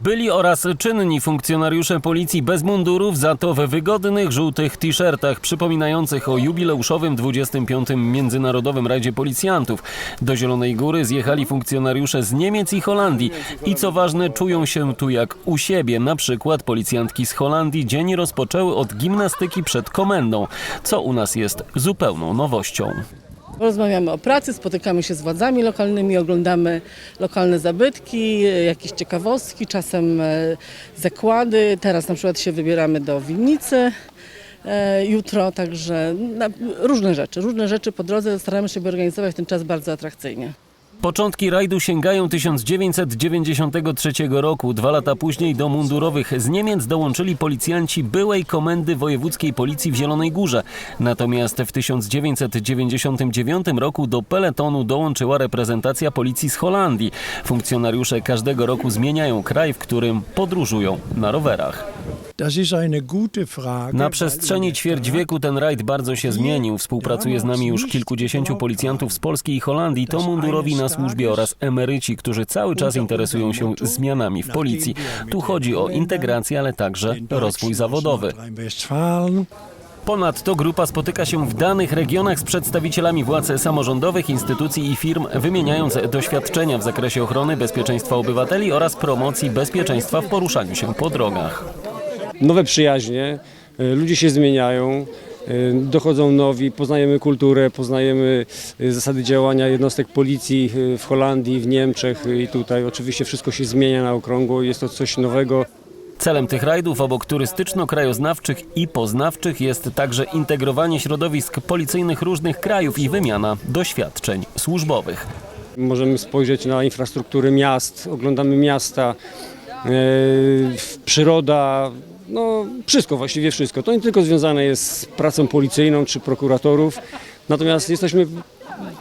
Byli oraz czynni funkcjonariusze policji bez mundurów, za to we wygodnych żółtych t-shirtach przypominających o jubileuszowym 25. Międzynarodowym Rajdzie Policjantów. Do Zielonej Góry zjechali funkcjonariusze z Niemiec i Holandii i co ważne czują się tu jak u siebie. Na przykład policjantki z Holandii dzień rozpoczęły od gimnastyki przed komendą, co u nas jest zupełną nowością. Rozmawiamy o pracy, spotykamy się z władzami lokalnymi, oglądamy lokalne zabytki, jakieś ciekawostki, czasem e, zakłady. Teraz na przykład się wybieramy do Winnicy e, jutro, także różne rzeczy, różne rzeczy po drodze. Staramy się organizować ten czas bardzo atrakcyjnie. Początki rajdu sięgają 1993 roku. Dwa lata później do mundurowych z Niemiec dołączyli policjanci byłej komendy wojewódzkiej policji w Zielonej Górze. Natomiast w 1999 roku do peletonu dołączyła reprezentacja policji z Holandii. Funkcjonariusze każdego roku zmieniają kraj, w którym podróżują na rowerach. Na przestrzeni ćwierć wieku ten rajd bardzo się zmienił. Współpracuje z nami już kilkudziesięciu policjantów z Polski i Holandii. To mundurowi na służbie oraz emeryci, którzy cały czas interesują się zmianami w policji. Tu chodzi o integrację, ale także rozwój zawodowy. Ponadto grupa spotyka się w danych regionach z przedstawicielami władz samorządowych, instytucji i firm, wymieniając doświadczenia w zakresie ochrony bezpieczeństwa obywateli oraz promocji bezpieczeństwa w poruszaniu się po drogach. Nowe przyjaźnie, y, ludzie się zmieniają, y, dochodzą nowi, poznajemy kulturę, poznajemy y, zasady działania jednostek policji w Holandii, w Niemczech i tutaj. Oczywiście wszystko się zmienia na okrągło, jest to coś nowego. Celem tych rajdów obok turystyczno-krajoznawczych i poznawczych jest także integrowanie środowisk policyjnych różnych krajów i wymiana doświadczeń służbowych. Możemy spojrzeć na infrastrukturę miast, oglądamy miasta, przyroda, no wszystko, właściwie wszystko. To nie tylko związane jest z pracą policyjną czy prokuratorów, natomiast jesteśmy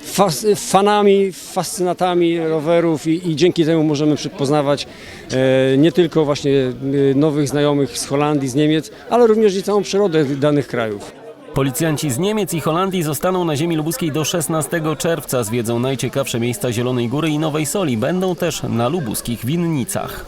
fas, fanami, fascynatami rowerów i, i dzięki temu możemy poznawać e, nie tylko właśnie e, nowych znajomych z Holandii, z Niemiec, ale również i całą przyrodę danych krajów. Policjanci z Niemiec i Holandii zostaną na ziemi lubuskiej do 16 czerwca. Zwiedzą najciekawsze miejsca Zielonej Góry i Nowej Soli. Będą też na lubuskich winnicach.